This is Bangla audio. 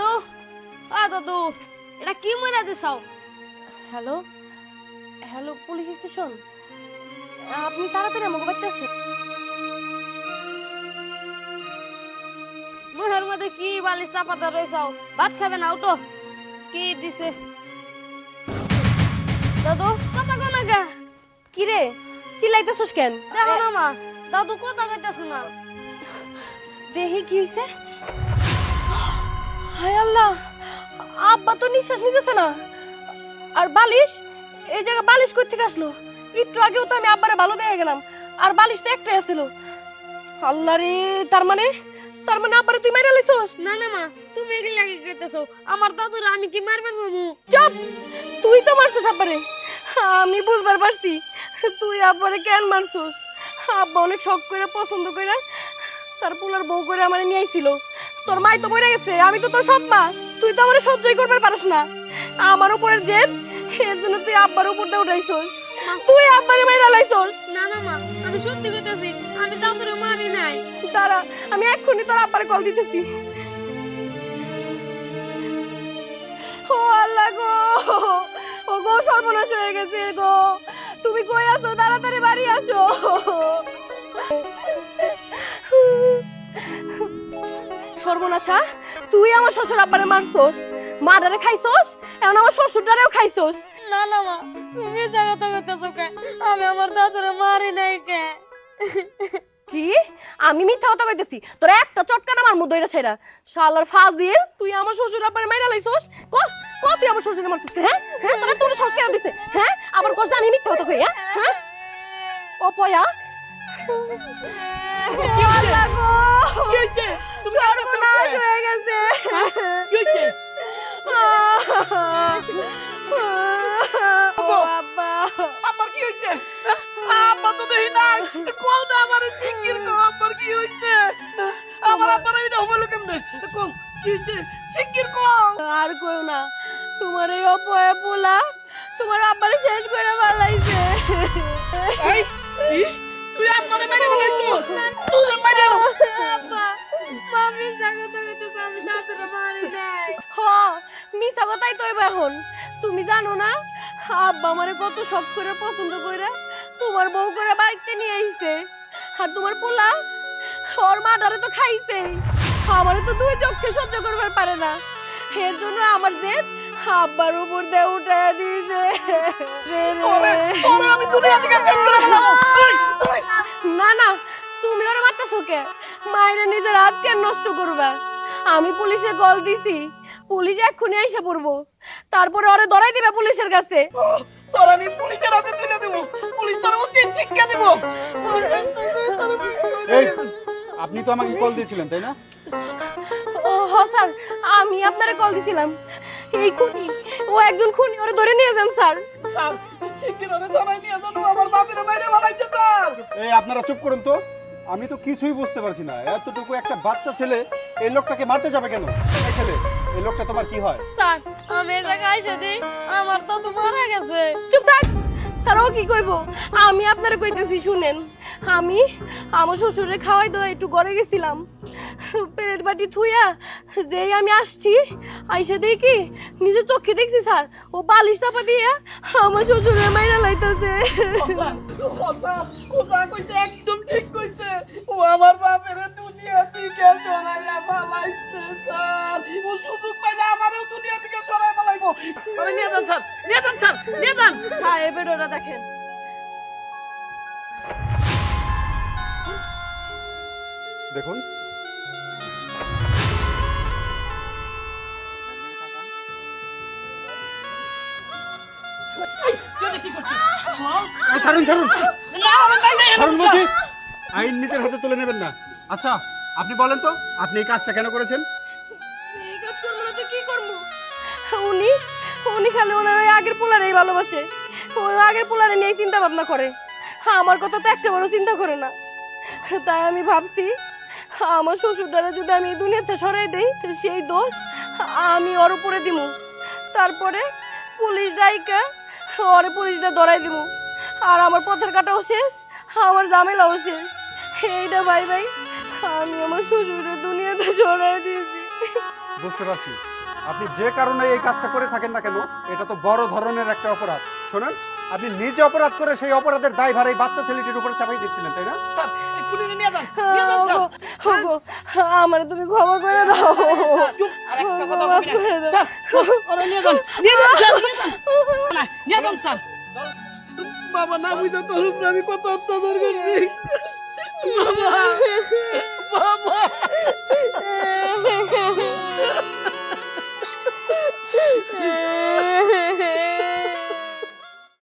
দাদু? আ দাদু এটা কি মনে দিছাও হ্যালো? Hello police station? আপনি তাড়াতাড়ি আমাকে বাড়িতে আসেন। মুহের মধ্যে কি বালিশ চাপাতা রয়েছাও ভাত খাবে না উঠো। কি দিছে? দাদু কথা কোন গা কি? রে? চিল্লাইতেছস কেন? দেখো না মা দাদু কথা কইতাছে না। দেহি কি হইছে। হায় আল্লাহ আব্বা তো নিঃশ্বাস নিতেছে না। আর বালিশ এই জায়গা বালিশ কই থেকে আসলো। একটু আগেও তো আমি আব্বারে ভালো দেখে গেলাম আর বালিশ তো একটাই আসছিল আল্লাহ রে তার মানে? তার মানে আব্বারে তুই মাইরা লাইছস? না না মা তুমি এগুলা কি কইতাছো? আমার দাদুর আমি কি মারবার পাবো চুপ! তুই তো মারছিস আব্বারে। আমি বুঝবার পারছি তুই আব্বারে কেন মারছিস? আব্বা অনেক শখ করে পছন্দ করে তার পুলার বউ করে আমার নিয়ে আইছিল। তোর মাই তো মরে গেছে আমি তো তোর সৎ মা। তুই তো আমার সহ্যই করবার পারিস না। আমার উপরের জেদ এর জন্য তুই আব্বার উপর দিয়ে উঠাইছস। তুই আব্বারে মাইরা লাইছস। না না মা আমি সত্যি কইতাছি আমি দাদুর মারি নাই। দাঁড়া আমি এক্ষুনি তোর আব্বারে কল দিতেছি। ও আল্লাহ গো ও গো সর্বনাশ হয়ে গেছে গো। তুমি কই আছো? তাড়াতাড়ি বাড়ি আছো। সর্বনাশা? তুই আমার শ্বশুর আব্বারে মারছস? মারারে খাইছস? এখন আমার শ্বশুরটারেও খাইছস? না না মা তুমি যা কথা কইতাছো কে? আমি আমার দাদুর মারি নাই কে? কি? আমি মিথ্যা কথা কইতেছি। তোর একটা চটকান আমার মুখ দইরা সেরা শালার ফাজিল তুই আমার শ্বশুর আব্বারে মাইরা লাইছস? ক ক তুই আমার শ্বশুর মারছিস কে, হ্যাঁ? হ্যাঁ? তোরা তোর শ্বাস কেন দিছে হ্যাঁ? আবার কষ্ট আমি মিথ্যা কথা কই হ্যাঁ? হ্যাঁ? ও পয়া। আল্লাহ গো! কি হয়েছে তুমি সর্বনাশ হয়ে গেছে কি হয়েছে ও আব্বা আমার কি হয়েছে আব্বা তো দেখি নাই কোন দা আমার সিঙ্গিল কো আমার কি হয়েছে আমার আব্বার এটা হলো কেমনে কোন কি হয়েছে সিঙ্গিল কো আর কইও না তোমার এই অপয়া পোলা তোমার আব্বারে শেষ করে ফেলাইছে এই তুই আব্বারে মেরে ফেলাইছো মিছা কথাই তো এখন। তুমি জানো না আব্বা আমারে কত শখ করে পছন্দ করে তোমার বউ করে বাড়িতে নিয়ে আইছে। আর তোমার পোলা ওর মাটারে তো খাইছেই আমারে তো দুই চোখে সহ্য করবার পারে না। এর জন্য আমার যে আব্বার উপর দিয়ে উঠায় দিয়েছে। না না তুমি ওরা মারতেছো কে? মায়েরা নিজের হাত কেন নষ্ট করবা। আমি পুলিশে কল দিছি। পুলিশ এক্ষুনি আইসা পড়ব। তারপরে ওরে ধরাই দিবে পুলিশের কাছে। তোর আমি পুলিশের হাতে তুলে দেবো। পুলিশ তোর উচিত শিক্ষা দেবো। এই আপনি তো আমাকে কল দিয়েছিলেন তাই না? ও হ স্যার আমি আপনারে কল দিছিলাম। এই খুনি ও একজন খুনি ওরে ধরে নিয়ে যান স্যার। স্যার শিক্ষিত জানাই নিয়ে জানো আমার বাপের বাইরে বানাইছে স্যার। এই আপনারা চুপ করুন তো। আমি তো কিছুই বুঝতে পারছি না। এতটুকু একটা বাচ্চা ছেলে এই লোকটাকে মারতে যাবে কেন? এই ছেলে। এই লোকটা তোমার কি হয়? স্যার আমি এই জায়গায় এসে দিই আমার দাদু মারা গেছে। চুপ থাক। স্যার ও কি কইব? আমি আপনারে কইতেছি শুনেন। আমি আমার শ্বশুরে খাওয়াই দাওয়া একটু ঘরে গেছিলাম। পেটের বাটি থুইয়া যেই আমি আসছি আইসা দেখি নিজের চোখে দেখছি স্যার। ও বালিশ চাপা দিয়ে আমার শ্বশুরে মাইরা লাইতেছে। একদম ঠিক কইছে। নিয়ে যান। সাহেবের ওরা দেখেন। ছাড়ুন ছাড়ুন। ছাড়ুন বলছি। আইন নিজের হাতে তুলে নেবেন না। আচ্ছা আপনি বলেন তো আপনি এই কাজটা কেন করেছেন? এই কাজ করব না তো কি করব? উনি উনি খালি ওনার ওই আগের পোলারেই ভালোবাসে। ওই আগের পোলারে নিয়ে চিন্তা ভাবনা করে। আমার কথা তো একটা বড় চিন্তা করে না। তাই আমি ভাবছি, আমার শ্বশুরটারে যদি আমি দুনিয়াতে সরাই দেই, সেই দোষ আমি ওর উপরে দিব তারপরে পুলিশ ডাইকা ওরে পুলিশটা ধরাই দিব আর আমার পথের কাটাও শেষ, আমার ঝামেলাও শেষ। এইটা ভাই ভাই, আমি আমার শ্বশুরের দুনিয়াতে সরাই দিয়েছি। বুঝতে পারছি। আপনি যে কারণে এই কাজটা করে থাকেন না কেন এটা তো বড় ধরনের একটা অপরাধ। শোনেন আপনি নিজে অপরাধ করে সেই অপরাধের দায়ভার এই বাচ্চা ছেলেটির উপরে চাপাই দিচ্ছিলেন তাই না? স্যার এক্ষুনি নিয়ে যান নিয়ে যান স্যার। ওগো আমার তুমি ক্ষমা করে দাও। চুপ, আর একটা কথা মাফ বলবি না। করে দাও। স্যার, ওরা নিয়ে যান নিয়ে যান স্যার নিয়ে যান। না, নিয়ে যান স্যার। বাবা না বুঝে তোর আমি কত অত্যাচার করছি।